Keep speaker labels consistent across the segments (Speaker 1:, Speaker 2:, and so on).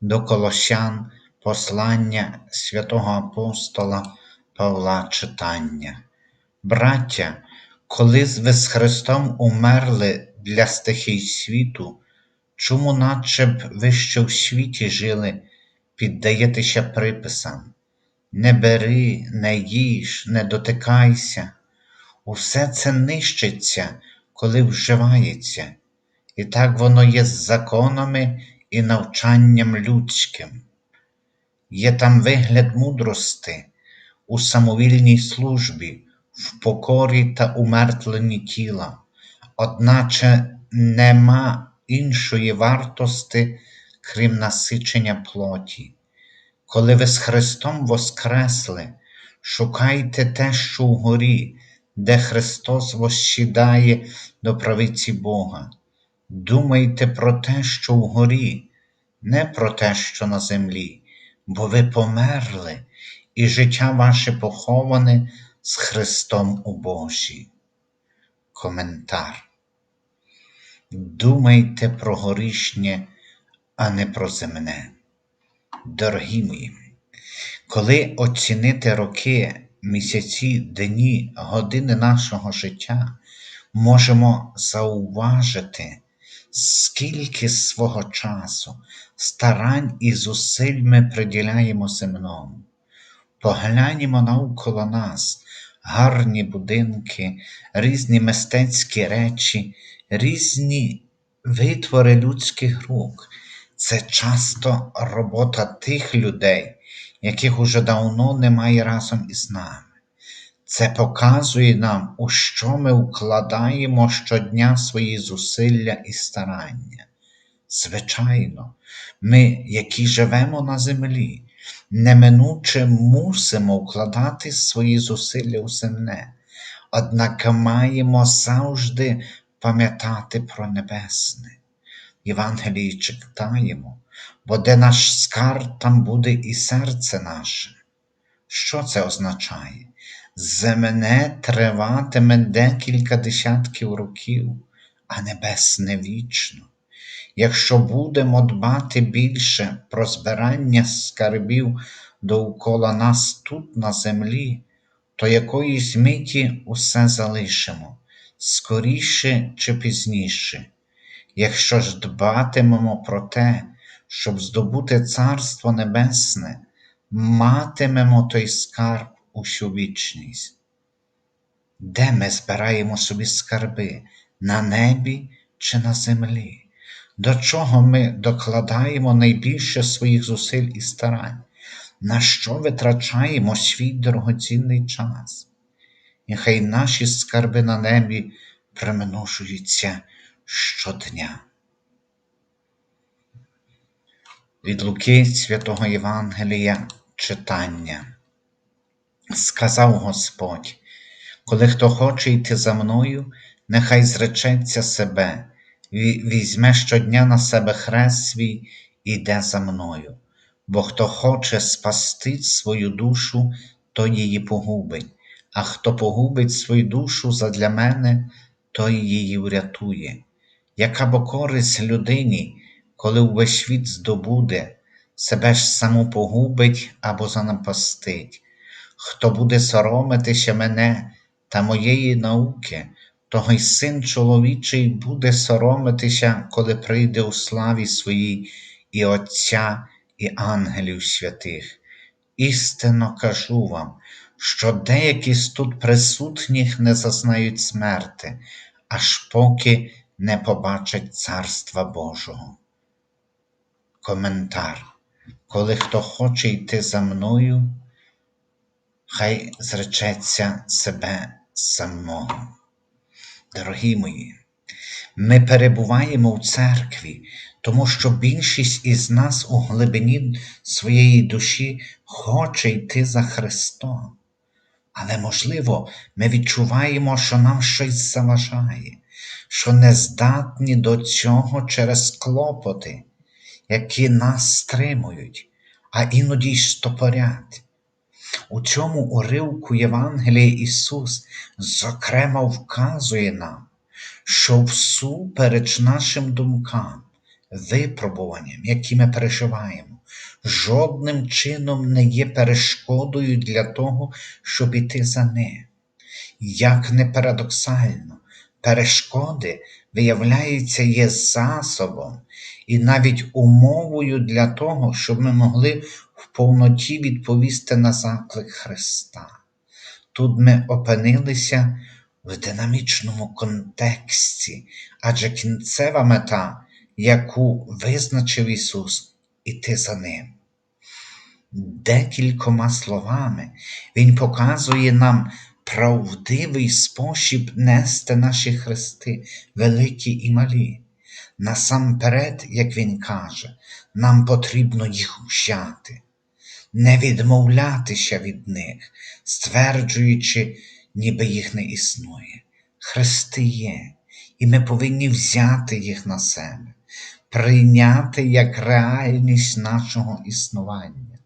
Speaker 1: до Колосян послання святого апостола Павла читання. Браття, коли ви з Христом умерли для стихій світу, чому наче б ви що в світі жили, піддаєтеся приписам? Не бери, не їж, не дотикайся, усе це нищиться, коли вживається, і так воно є з законами і навчанням людським. Є там вигляд мудрости у самовільній службі, в покорі та умертвленні тіла, одначе нема іншої вартости, крім насичення плоті. Коли ви з Христом воскресли, шукайте те, що вгорі, де Христос восідає до правиці Бога. Думайте про те, що вгорі, не про те, що на землі, бо ви померли, і життя ваше поховане з Христом у Божі. Коментар. Думайте про горішнє, а не про земне. Дорогі мої, коли оцінити роки, місяці, дні, години нашого життя, можемо зауважити, скільки свого часу, старань і зусиль ми приділяємо земному. Погляньмо навколо нас гарні будинки, різні мистецькі речі, різні витвори людських рук. Це часто робота тих людей, яких уже давно немає разом із нами. Це показує нам, у що ми вкладаємо щодня свої зусилля і старання. Звичайно, ми, які живемо на землі, неминуче мусимо вкладати свої зусилля у земне, однак маємо завжди пам'ятати про небесне. Євангелії читаємо, бо де наш скарб, там буде і серце наше. Що це означає? Земне триватиме декілька десятків років, а небесне вічно. Якщо будемо дбати більше про збирання скарбів довкола нас тут на землі, то якоїсь миті усе залишимо, скоріше чи пізніше. Якщо ж дбатимемо про те, щоб здобути Царство Небесне, матимемо той скарб усю вічність. Де ми збираємо собі скарби на небі чи на землі? До чого ми докладаємо найбільше своїх зусиль і старань? На що витрачаємо свій дорогоцінний час? І хай наші скарби на небі примножуються щодня. Від Луки Святого Євангелія читання. Сказав Господь, коли хто хоче йти за мною, нехай зречеться себе, візьме щодня на себе хрест свій і йде за мною, бо хто хоче спасти свою душу, то її погубить, а хто погубить свою душу задля мене, той її врятує. Яка бо користь людині, коли увесь світ здобуде, себе ж саму погубить або занапастить? Хто буде соромитися мене та моєї науки, того й син чоловічий буде соромитися, коли прийде у славі своїй і Отця, і ангелів святих. Істинно кажу вам, що деякі з тут присутніх не зазнають смерти, аж поки не побачать Царства Божого. Коментар. Коли хто хоче йти за мною, хай зречеться себе самого. Дорогі мої, ми перебуваємо в церкві, тому що більшість із нас у глибині своєї душі хоче йти за Христом. Але, можливо, ми відчуваємо, що нам щось заважає, що не здатні до цього через клопоти, які нас стримують, а іноді й стопорять. У цьому уривку Євангелія Ісус зокрема вказує нам, що всупереч нашим думкам, випробуванням, які ми переживаємо, жодним чином не є перешкодою для того, щоб іти за ним. Як не парадоксально, перешкоди, виявляється, є засобом і навіть умовою для того, щоб ми могли в повноті відповісти на заклик Христа. Тут ми опинилися в динамічному контексті, адже кінцева мета, яку визначив Ісус, іти за Ним. Декількома словами Він показує нам правдивий спосіб нести наші хрести, великі і малі. Насамперед, як він каже, нам потрібно їх взяти, не відмовлятися від них, стверджуючи, ніби їх не існує. Хрести є, і ми повинні взяти їх на себе, прийняти як реальність нашого існування,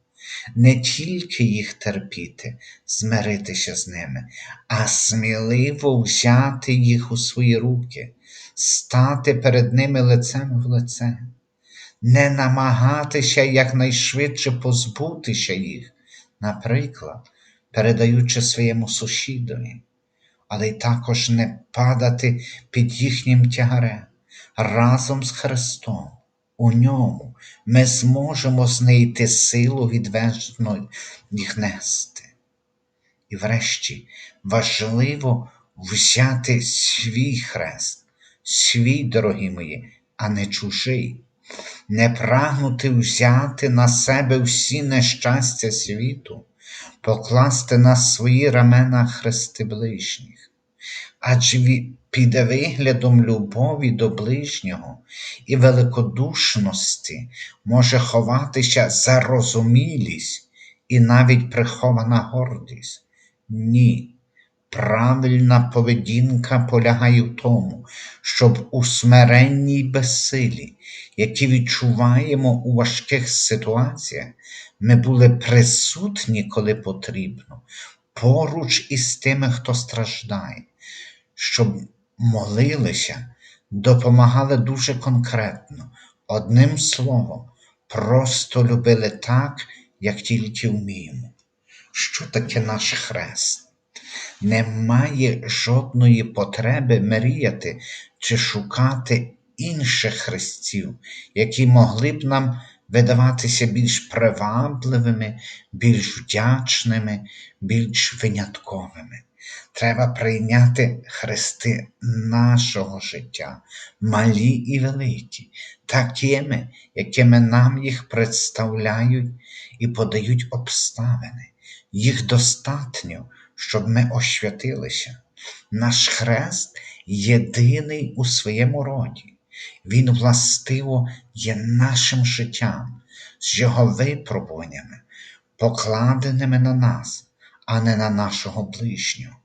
Speaker 1: не тільки їх терпіти, змиритися з ними, а сміливо взяти їх у свої руки, стати перед ними лицем в лице, не намагатися якнайшвидше позбутися їх, наприклад, передаючи своєму сусідові, але й також не падати під їхнім тягарем разом з Христом. У ньому ми зможемо знайти силу відважно їх нести. І врешті важливо взяти свій хрест, свій, дорогі мої, а не чужий, не прагнути взяти на себе всі нещастя світу, покласти на свої рамена хрести ближніх. Адже під виглядом любові до ближнього і великодушності може ховатися зарозумілість і навіть прихована гордість. Ні. Правильна поведінка полягає в тому, щоб у смиренній безсилі, які відчуваємо у важких ситуаціях, ми були присутні, коли потрібно, поруч із тими, хто страждає, щоб молилися, допомагали дуже конкретно, одним словом, просто любили так, як тільки вміємо. Що таке наш хрест? Немає жодної потреби мріяти чи шукати інших хрестів, які могли б нам видаватися більш привабливими, більш вдячними, більш винятковими. Треба прийняти хрести нашого життя, малі і великі, такими, якими нам їх представляють і подають обставини. Їх достатньо, щоб ми освятилися. Наш хрест єдиний у своєму роді. Він властиво є нашим життям, з його випробуваннями, покладеними на нас, а не на нашого ближнього.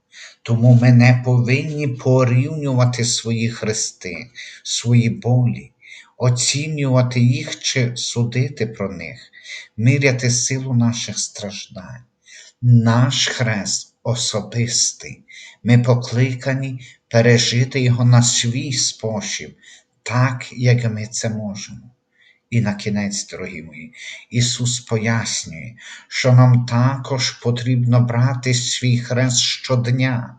Speaker 1: Тому ми не повинні порівнювати свої хрести, свої болі, оцінювати їх чи судити про них, міряти силу наших страждань. Наш хрест особистий, ми покликані пережити його на свій спосіб, так, як ми це можемо. І на кінець, дорогі мої, Ісус пояснює, що нам також потрібно брати свій хрест щодня.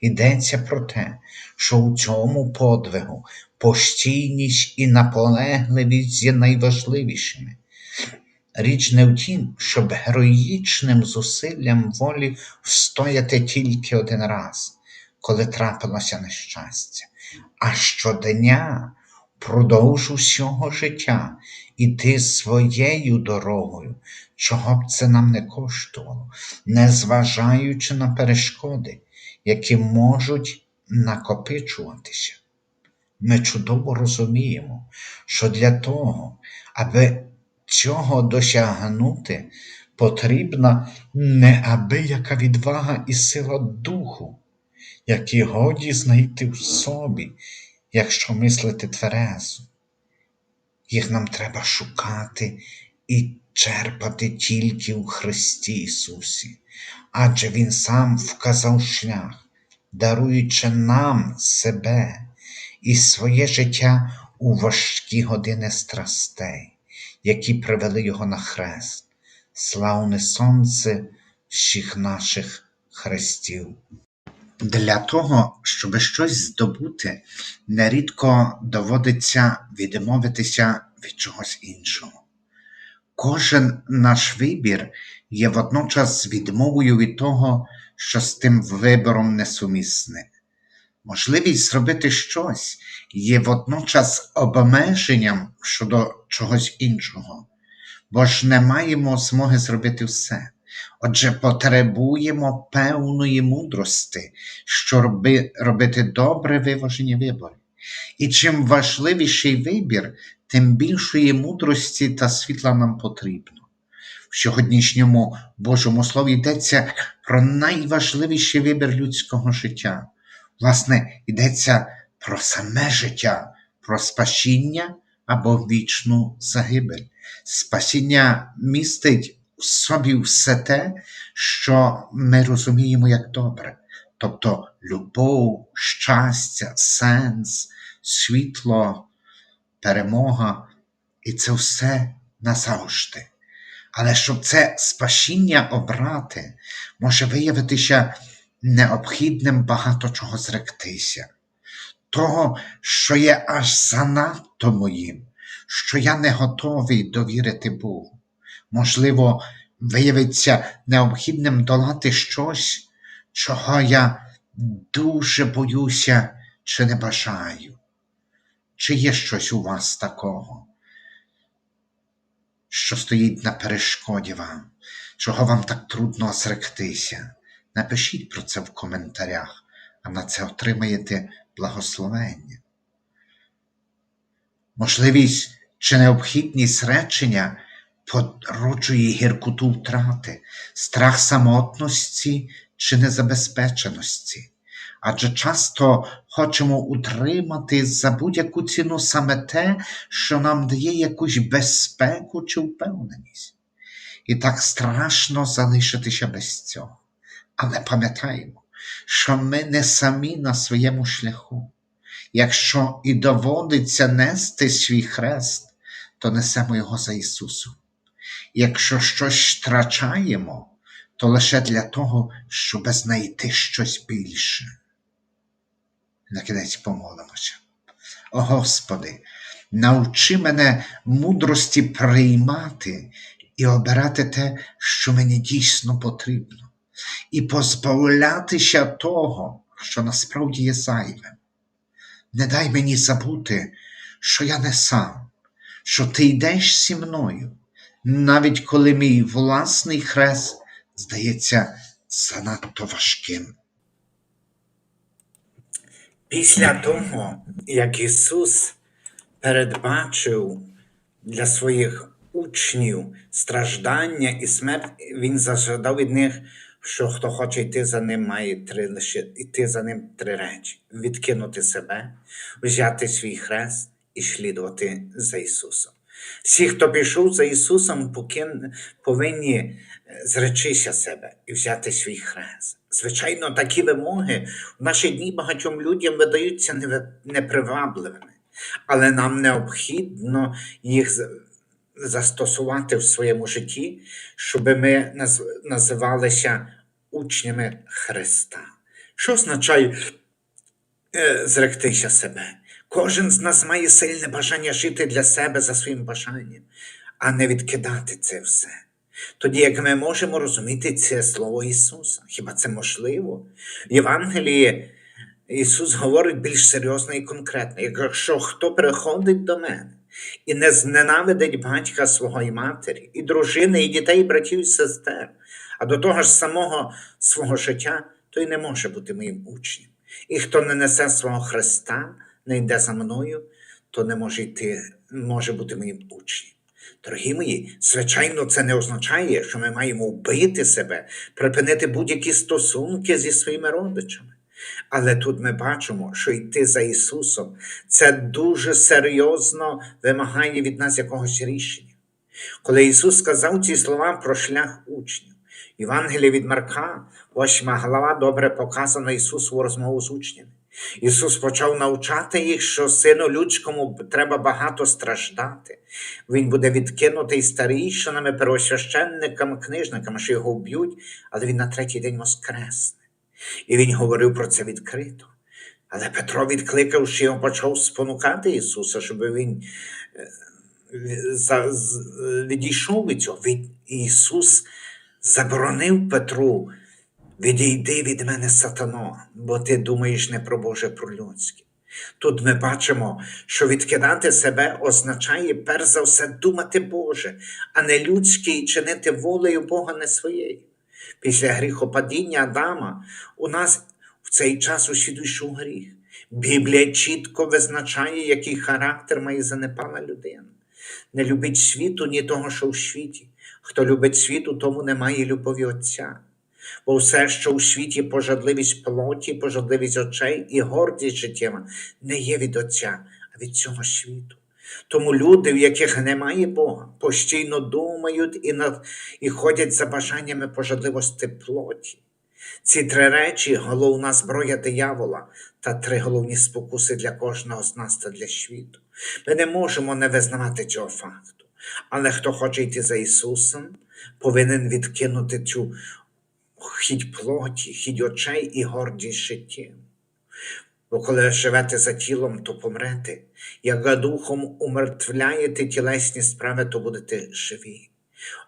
Speaker 1: Йдеться про те, що у цьому подвигу постійність і наполегливість є найважливішими. Річ не в тім, щоб героїчним зусиллям волі встояти тільки один раз, коли трапилося нещастя, а щодня впродовж усього життя іти своєю дорогою, чого б це нам не коштувало, незважаючи на перешкоди, які можуть накопичуватися. ми чудово розуміємо, що для того, аби цього досягнути, потрібна неабияка відвага і сила духу, які годі знайти в собі, якщо мислити тверезо. Їх нам треба шукати і черпати тільки у Христі Ісусі, адже Він сам вказав шлях, даруючи нам себе і своє життя у важкі години страстей, які привели Його на хрест, славне сонце всіх наших хрестів. Для того, щоб щось здобути, нерідко доводиться відмовитися від чогось іншого. Кожен наш вибір є водночас відмовою від того, що з тим вибором несумісне. Можливість зробити щось є водночас обмеженням щодо чогось іншого, бо ж не маємо змоги зробити все. Отже, потребуємо певної мудрости, щоб робити добре виважені вибори. І чим важливіший вибір, тим більшої мудрості та світла нам потрібно. В сьогоднішньому Божому Слові йдеться про найважливіший вибір людського життя. Власне, йдеться про саме життя, про спасіння або вічну загибель. Спасіння містить в собі все те, що ми розуміємо як добре, тобто любов, щастя, сенс, світло, перемога, і це все назавжди. Але щоб це спасіння обрати, може виявитися необхідним багато чого зректися, того, що є аж занадто моїм, що я не готовий довірити Богу. Можливо, виявиться необхідним долати щось, чого я дуже боюся чи не бажаю. Чи є щось у вас такого, що стоїть на перешкоді вам, чого вам так трудно зректися? Напишіть про це в коментарях, а на це отримаєте благословення. Можливість чи необхідність речення породжує гіркоту втрати, страх самотності чи незабезпеченості. Адже часто хочемо утримати за будь-яку ціну саме те, що нам дає якусь безпеку чи впевненість. І так страшно залишитися без цього. Але пам'ятаємо, що ми не самі на своєму шляху. Якщо і доводиться нести свій хрест, то несемо його за Ісусом. Якщо щось втрачаємо, то лише для того, щоб знайти щось більше. На кінець помолимося. О Господи, навчи мене мудрості приймати і обирати те, що мені дійсно потрібно, і позбавлятися того, що насправді є зайвим. Не дай мені забути, що я не сам, що ти йдеш зі мною, навіть коли мій власний хрест здається занадто важким.
Speaker 2: Після того, як Ісус передбачив для своїх учнів страждання і смерть, Він зажадав від них, що хто хоче йти за ним, має три лише йти за ним три речі: відкинути себе, взяти свій хрест і слідувати за Ісусом. Всі, хто пішов за Ісусом, повинні е, зречися себе і взяти свій хрест. Звичайно, такі вимоги в наші дні багатьом людям видаються непривабливими, але нам необхідно їх застосувати в своєму житті, щоб ми називалися учнями Христа. Що означає е, зректися себе? Кожен з нас має сильне бажання жити для себе за своїм бажанням, а не відкидати це все. Тоді як ми можемо розуміти це слово Ісуса? Хіба це можливо? В Євангелії Ісус говорить більш серйозно і конкретно. Якщо хто приходить до мене і не зненавидить батька свого і матері, і дружини, і дітей, і братів і сестер, а до того ж самого свого життя, той не може бути моїм учнем. І хто не несе свого Христа не йде за мною, то не може йти, може бути моїм учнем. Дорогі мої, звичайно, це не означає, що ми маємо вбити себе, припинити будь-які стосунки зі своїми родичами. Але тут ми бачимо, що йти за Ісусом це дуже серйозно вимагає від нас якогось рішення. Коли Ісус сказав ці слова про шлях учнів, Євангелія від Марка, 8 глава, добре показано Ісусову розмову з учнями. Ісус почав навчати їх, що сину людському треба багато страждати. Він буде відкинутий старійшинами, первосвященниками, книжниками, що його вб'ють, але він на третій день воскресне. І він говорив про це відкрито. Але Петро, відкликавши його, почав спонукати Ісуса, щоб він е, відійшов від цього. Ісус заборонив Петру, відійди від мене, сатано, бо ти думаєш не про Боже, про людське. Тут ми бачимо, що відкидати себе означає перш за все думати Боже, а не людське і чинити волею Бога не своєю. Після гріхопадіння Адама у нас в цей час усюди йшов гріх. Біблія чітко визначає, який характер має занепала людина. Не любить світу, ні того, що в світі. Хто любить світу, тому немає любові Отця. Бо все, що у світі пожадливість плоті, пожадливість очей і гордість життєва, не є від Отця, а від цього світу. Тому люди, в яких немає Бога, постійно думають і, над, і ходять за бажаннями пожадливості плоті. Ці три речі головна зброя диявола та три головні спокуси для кожного з нас та для світу. Ми не можемо не визнавати цього факту. Але хто хоче йти за Ісусом, повинен відкинути цю хідь плоті, хідь очей і гордість життєм. Бо коли живете за тілом, то помрете. Як духом умертвляєте тілесні справи, то будете живі.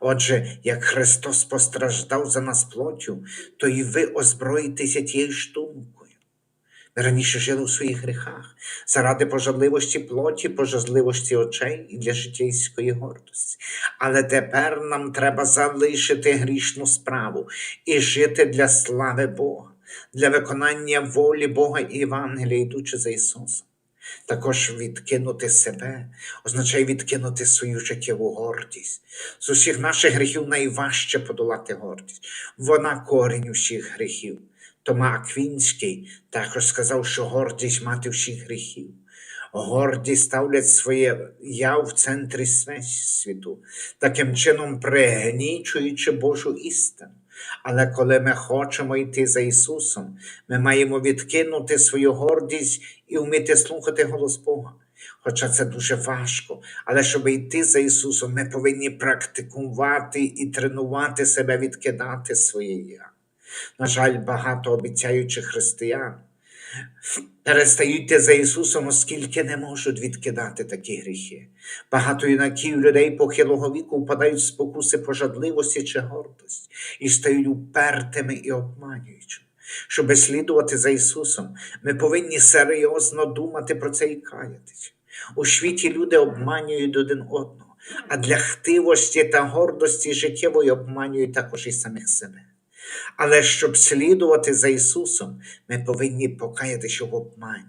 Speaker 2: Отже, як Христос постраждав за нас плотю, то і ви озброїтеся тією штумкою. Раніше жили у своїх гріхах заради пожадливості плоті, пожадливості очей і для життєйської гордості. Але тепер нам треба залишити грішну справу і жити для слави Бога, для виконання волі Бога і Євангелія, йдучи за Ісусом. Також відкинути себе означає відкинути свою життєву гордість. З усіх наших гріхів найважче подолати гордість. Вона корінь усіх гріхів. Тома Аквінський також сказав, що гордість мати всіх гріхів. Гордість ставлять своє я в центрі світу, таким чином пригнічуючи Божу істину. Але коли ми хочемо йти за Ісусом, ми маємо відкинути свою гордість і вміти слухати голос Бога. Хоча це дуже важко, але щоб йти за Ісусом, ми повинні практикувати і тренувати себе відкидати своє я. На жаль, багато обіцяючих християн перестають за Ісусом, оскільки не можуть відкидати такі гріхи. Багато юнаків людей похилого віку впадають в спокуси пожадливості чи гордості і стають упертими і обманюючими. Щоб слідувати за Ісусом, ми повинні серйозно думати про це і каятись. У світі люди обманюють один одного, а для хтивості та гордості життєвої обманюють також і самих себе. Але щоб слідувати за Ісусом, ми повинні покаятися в обмані,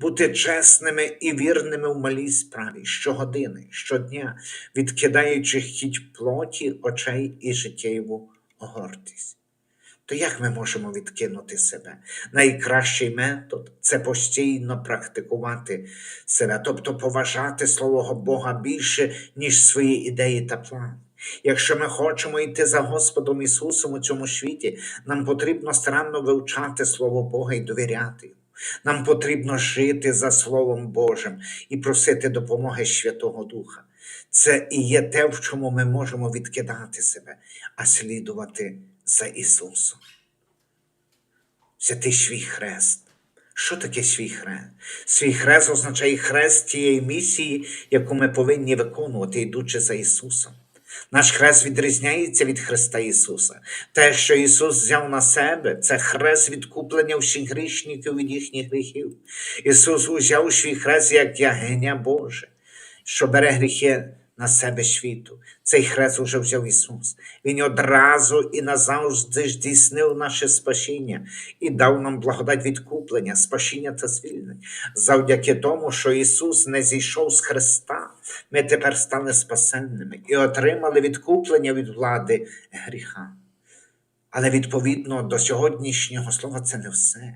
Speaker 2: бути чесними і вірними в малій справі щогодини, щодня, відкидаючи хіть плоті, очей і життєву гордість. То як ми можемо відкинути себе? Найкращий метод це постійно практикувати себе, тобто поважати Слово Бога більше, ніж свої ідеї та плани. Якщо ми хочемо йти за Господом Ісусом у цьому світі, нам потрібно старанно вивчати Слово Бога і довіряти Йому. Нам потрібно жити за Словом Божим і просити допомоги Святого Духа. Це і є те, в чому ми можемо відкидати себе, а слідувати за Ісусом. Взяти свій хрест. Що таке свій хрест? Свій хрест означає хрест тієї місії, яку ми повинні виконувати, йдучи за Ісусом. Наш хрест відрізняється від Христа Ісуса. Те, що Ісус взяв на себе, це хрест відкуплення всіх грішників від їхніх гріхів. Ісус узяв свій хрест як ягня Боже, що бере гріхи на себе світу. Цей хрест уже взяв Ісус. Він одразу і назавжди здійснив наше спасіння і дав нам благодать відкуплення, спасіння та звільнення. Завдяки тому, що Ісус не зійшов з Христа, ми тепер стали спасенними і отримали відкуплення від влади гріха. Але відповідно до сьогоднішнього слова це не все.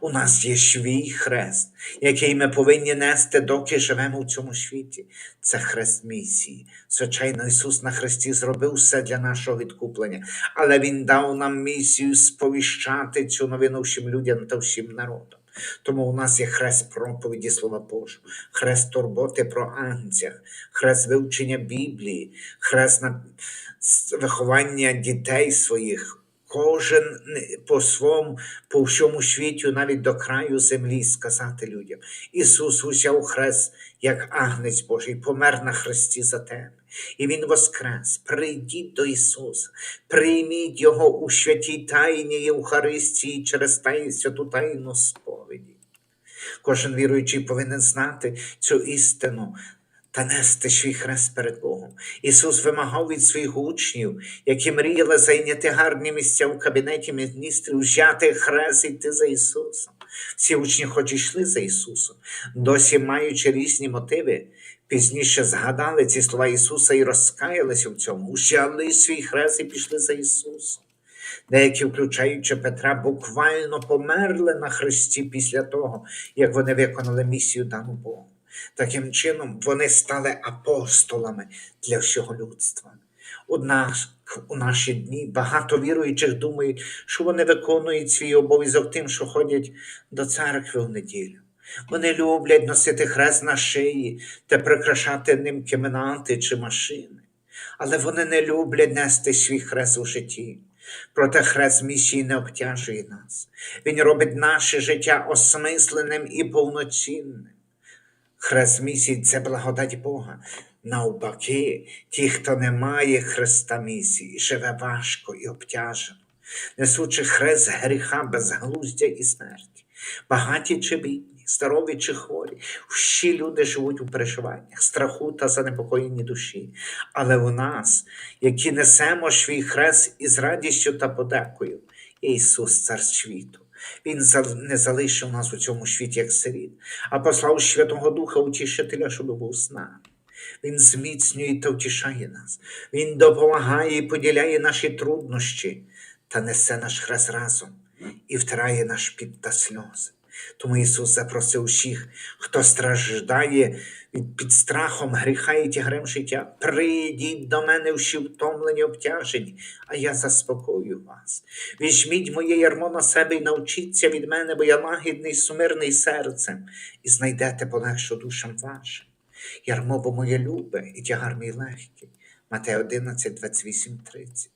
Speaker 2: У нас є свій хрест, який ми повинні нести, доки живемо в цьому світі. Це хрест місії. Звичайно, Ісус на хресті зробив все для нашого відкуплення, але Він дав нам місію сповіщати цю новину всім людям та всім народам. Тому у нас є хрест проповіді Слова Божого, хрест турботи про ангцях, хрест вивчення Біблії, хрест на виховання дітей своїх. Кожен по своєму, по всьому світі, навіть до краю землі, сказати людям: Ісус узяв хрест, як агнець Божий, помер на хресті за тебе. І Він воскрес. Прийдіть до Ісуса, прийміть Його у святій тайні Євхаристії через тай, святу тайну сповіді. Кожен віруючий повинен знати цю істину та нести свій хрест перед Богом. Ісус вимагав від своїх учнів, які мріяли зайняти гарні місця в кабінеті міністрів, взяти хрест і йти за Ісусом. Всі учні, хоч йшли за Ісусом, досі маючи різні мотиви, пізніше згадали ці слова Ісуса і розкаялися в цьому, взяли свій хрест і пішли за Ісусом. Деякі, включаючи Петра, буквально померли на хресті після того, як вони виконали місію дану Богу. Таким чином, вони стали апостолами для всього людства. Нас, у наші дні багато віруючих думають, що вони виконують свій обов'язок тим, що ходять до церкви в неділю. Вони люблять носити хрест на шиї та прикрашати ним кімнати чи машини. Але вони не люблять нести свій хрест у житті. Проте хрест місії не обтяжує нас. Він робить наше життя осмисленим і повноцінним. Хрест місії це благодать Бога. Навпаки, ті, хто не має хреста місії, живе важко і обтяжено, несучи хрест гріха, безглуздя і смерті, багаті чи бідні, здорові чи хворі, всі люди живуть у переживаннях, страху та занепокоєнні душі. Але у нас, які несемо свій хрест із радістю та подекою, Ісус, Цар світу. Він не залишив нас у цьому світі як сиріт, а послав Святого Духа Утішителя, щоб був з нами. Він зміцнює та втішає нас. Він допомагає і поділяє наші труднощі та несе наш хрест разом і втирає наш під та сльози. Тому Ісус запросив всіх, хто страждає під страхом гріха і тягарем життя. Прийдіть до мене всі втомлені, обтяжені, а я заспокою вас. Візьміть моє ярмо на себе і навчіться від мене, бо я лагідний, сумирний серцем, і знайдете полегшу душам вашим. Ярмо, бо моє любе, і тягар мій легкий. Матея 11, 28, 30.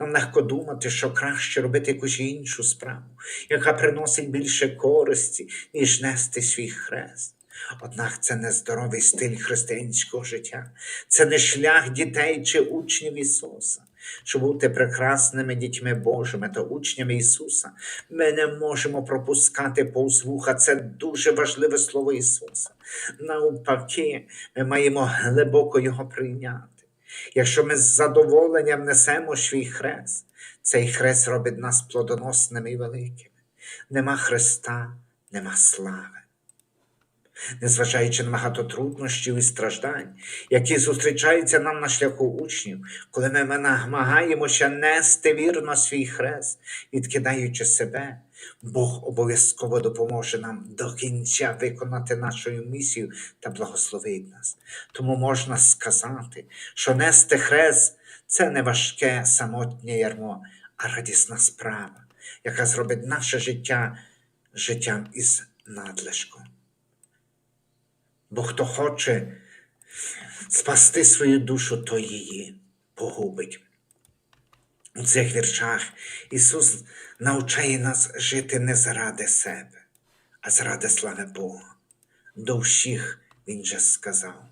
Speaker 2: Нам легко думати, що краще робити якусь іншу справу, яка приносить більше користі, ніж нести свій хрест. Однак це не здоровий стиль християнського життя, це не шлях дітей чи учнів Ісуса. Щоб бути прекрасними дітьми Божими та учнями Ісуса, ми не можемо пропускати повз вуха. Це дуже важливе слово Ісуса. Навпаки, ми маємо глибоко Його прийняти. Якщо ми з задоволенням несемо свій хрест, цей хрест робить нас плодоносними і великими. Нема Христа, нема слави. Незважаючи на багато труднощів і страждань, які зустрічаються нам на шляху учнів, коли ми намагаємося нести вірно свій хрест, відкидаючи себе, Бог обов'язково допоможе нам до кінця виконати нашу місію та благословить нас. Тому можна сказати, що нести хрест це не важке самотнє ярмо, а радісна справа, яка зробить наше життя життям із надлишком. Бо хто хоче спасти свою душу, то її погубить. У цих віршах Ісус навчає нас жити не заради себе, а заради слави Бога. До всіх Він же сказав: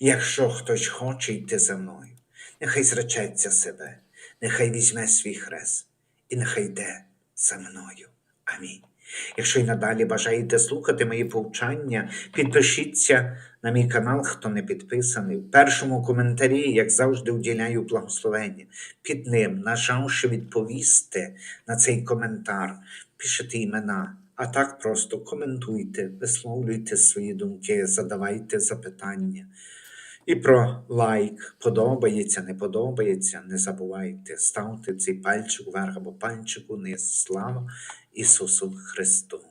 Speaker 2: якщо хтось хоче йти за мною, нехай зречеться себе, нехай візьме свій хрест і нехай йде за мною. Амінь. Якщо й надалі бажаєте слухати мої повчання, підпишіться на мій канал, хто не підписаний. В першому коментарі, як завжди, уділяю благословення. Під ним, нажавши відповісти на цей коментар, пишете імена. А так просто коментуйте, висловлюйте свої думки, задавайте запитання. І про лайк, подобається, не подобається, не забувайте, ставте цей пальчик вверх або пальчик униз. Слава Ісусу Христу!